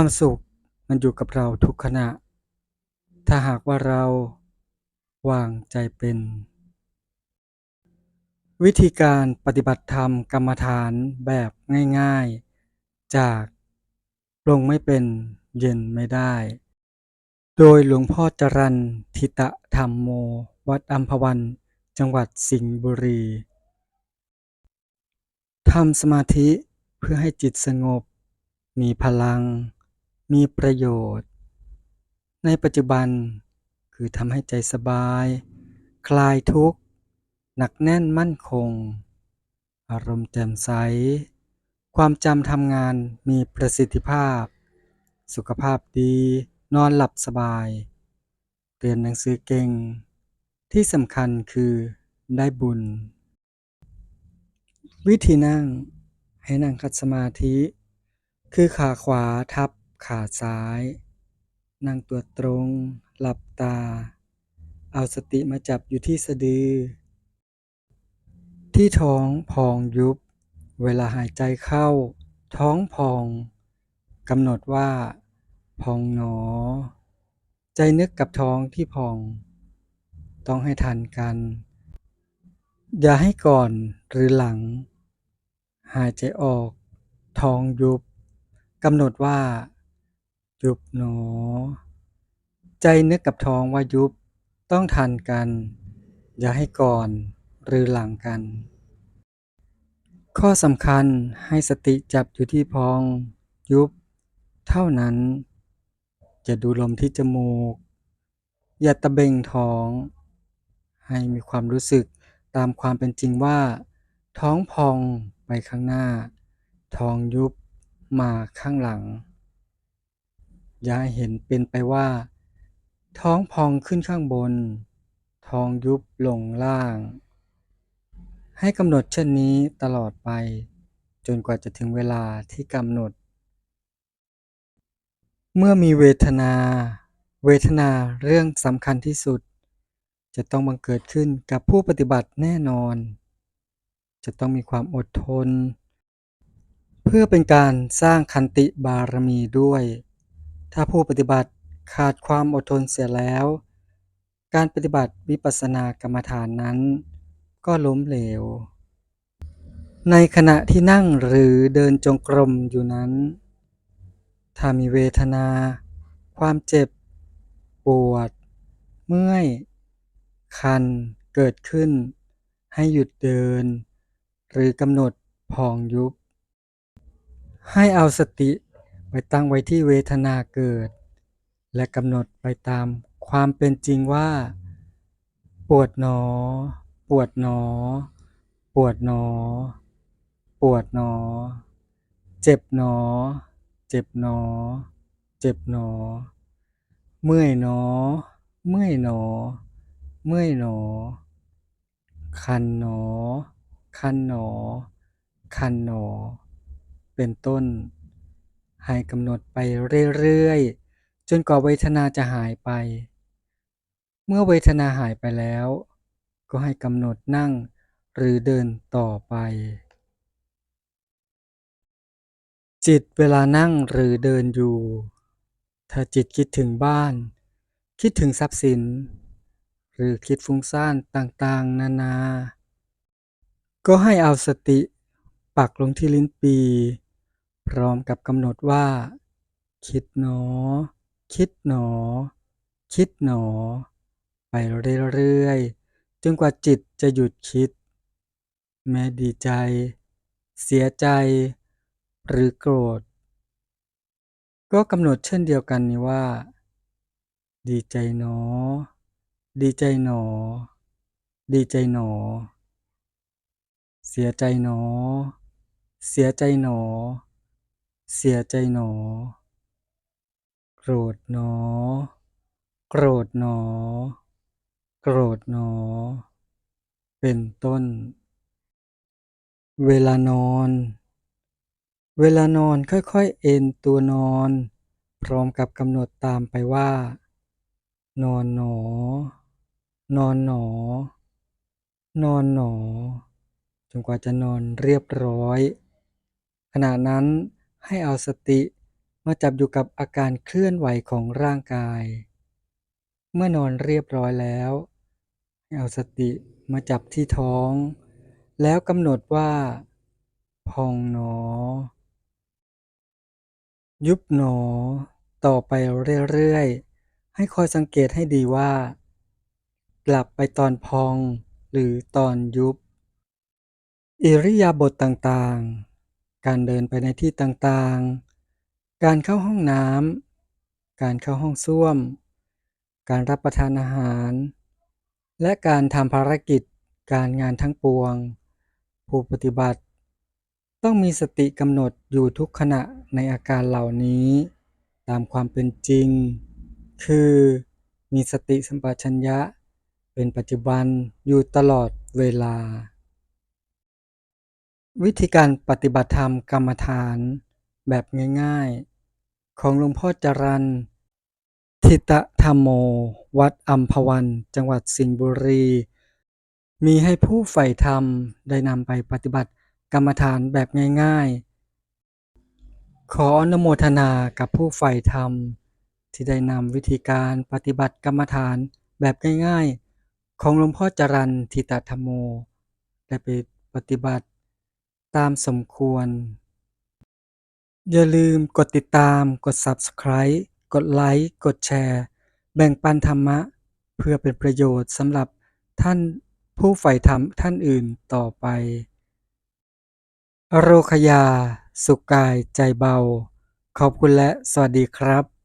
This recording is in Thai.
ความสุขมันอยู่กับเราทุกขณะ ถ้าหากว่าเราวางใจเป็น วิธีการปฏิบัติธรรมกรรมฐานแบบง่ายๆ จากลงไม่เป็นเย็นไม่ได้ โดยหลวงพ่อจรัญทิตธรรมโม วัดอัมพวัน จังหวัดสิงห์บุรีทำสมาธิเพื่อให้จิตสงบ มีพลัง มีประโยชน์ ในปัจจุบันคือทำให้ใจสบาย คลายทุกข์ หนักแน่นมั่นคง อารมณ์แจ่มใส ความจำทำงานมีประสิทธิภาพ สุขภาพดี นอนหลับสบาย เรียนหนังสือเก่ง ที่สำคัญคือได้บุญ วิธีนั่งให้นั่งขัดสมาธิ คือขาขวาทับ ขาซ้าย นั่งตัวตรง หลับตา เอาสติมาจับอยู่ที่สะดือ ที่ท้องพองยุบ เวลาหายใจเข้า ท้องพองกำหนดว่า พองหนอ ใจนึกกับท้องที่พอง ต้องให้ทันกัน อย่าให้ก่อนหรือหลัง หายใจออก ท้องยุบกำหนดว่า ยุบหนอ ใจนึกกับท้องว่ายุบต้องทันกัน อย่าให้ก่อนหรือหลังกัน ข้อสำคัญให้สติจับอยู่ที่พอง ยุบ เท่านั้นอย่าดูลมที่จมูก อย่าตะเบงท้อง ให้มีความรู้สึกตามความเป็นจริงว่า ท้องพองไปข้างหน้า ท้องยุบมาข้างหลัง อย่าให้เห็นเป็นไปว่า ท้องพองขึ้นข้างบน ท้องยุบลงล่าง ให้กำหนดเช่นนี้ตลอดไป จนกว่าจะถึงเวลาที่กำหนด เมื่อมีเวทนา เวทนาเรื่องสำคัญที่สุด จะต้องบังเกิดขึ้นกับผู้ปฏิบัติแน่นอน จะต้องมีความอดทน เพื่อเป็นการสร้างขันติบารมีด้วย ถ้าผู้ปฏิบัติขาดความอดทนเสียแล้ว การปฏิบัติวิปัสสนากรรมฐานนั้น ก็ล้มเหลว ในขณะที่นั่งหรือเดินจงกรมอยู่นั้น ถ้ามีเวทนา ความเจ็บ ปวด เมื่อย คัน เกิดขึ้น ให้หยุดเดิน หรือกำหนดพองยุบ ให้เอาสติ ไปตั้งไว้ที่เวทนาเกิด และกำหนดไปตามความเป็นจริงว่า ปวดหนอ ปวดหนอ ปวดหนอ ปวดหนอ เจ็บหนอ เจ็บหนอ เจ็บหนอ เมื่อยหนอ เมื่อยหนอ เมื่อยหนอ คันหนอ คันหนอ คันหนอ เป็นต้น ให้กำหนดไปเรื่อยๆ จนกว่าเวทนาจะหายไป เมื่อเวทนาหายไปแล้ว ก็ให้กำหนดนั่งหรือเดินต่อไป จิตเวลานั่งหรือเดินอยู่ ถ้าจิตคิดถึงบ้าน คิดถึงทรัพย์สิน หรือคิดฟุ้งซ่านต่างๆ นานา ก็ให้เอาสติปักลงที่ลิ้นปี พร้อมกับกำหนดว่า คิดหนอ คิดหนอ คิดหนอ ไปเรื่อยๆจนกว่าจิตจะหยุดคิด แม้ดีใจ เสียใจ หรือโกรธ ก็กำหนดเช่นเดียวกันนี้ว่า ดีใจหนอ ดีใจหนอ ดีใจหนอ เสียใจหนอ เสียใจหนอ เสียใจหนอ โกรธหนอ โกรธหนอ โกรธหนอ เป็นต้น เวลานอน เวลานอนค่อยๆเอนตัวนอน พร้อมกับกำหนดตามไปว่า นอนหนอ นอนหนอ นอนหนอ จนกว่าจะนอนเรียบร้อย ขณะนั้น ให้เอาสติมาจับอยู่กับอาการเคลื่อนไหวของร่างกาย เมื่อนอนเรียบร้อยแล้ว ให้เอาสติมาจับที่ท้อง แล้วกำหนดว่า พองหนอ ยุบหนอ ต่อไปเรื่อยๆ ให้คอยสังเกตให้ดีว่าหลับไปตอนพองหรือตอนยุบ อิริยาบถต่างๆ การเดินไปในที่ต่างๆ การเข้าห้องน้ำ การเข้าห้องส้วม การรับประทานอาหาร และการทำภารกิจการงานทั้งปวง ผู้ปฏิบัติ ต้องมีสติกำหนดอยู่ทุกขณะในอาการเหล่านี้ ตามความเป็นจริง คือมีสติสัมปชัญญะ เป็นปัจจุบันอยู่ตลอดเวลา วิธีการปฏิบัติธรรมกรรมฐานแบบง่ายๆ ของหลวงพ่อจรัญธิตธัมโม วัดอัมพวัน จังหวัดสิงห์บุรี มีให้ผู้ใฝ่ธรรมได้นำไปปฏิบัติกรรมฐานแบบง่ายๆ ขออนุโมทนากับผู้ใฝ่ธรรม ที่ได้นำวิธีการปฏิบัติกรรมฐานแบบง่ายๆ ของหลวงพ่อจรัญธิตธัมโม ได้ไปปฏิบัติ ตามสมควร อย่าลืมกดติดตาม กด Subscribe กดไลก์กดแชร์ แบ่งปันธรรมะ เพื่อเป็นประโยชน์สำหรับท่านผู้ใฝ่ธรรมท่านอื่นต่อไป โรคยา สุขกายใจเบา ขอบคุณและสวัสดีครับ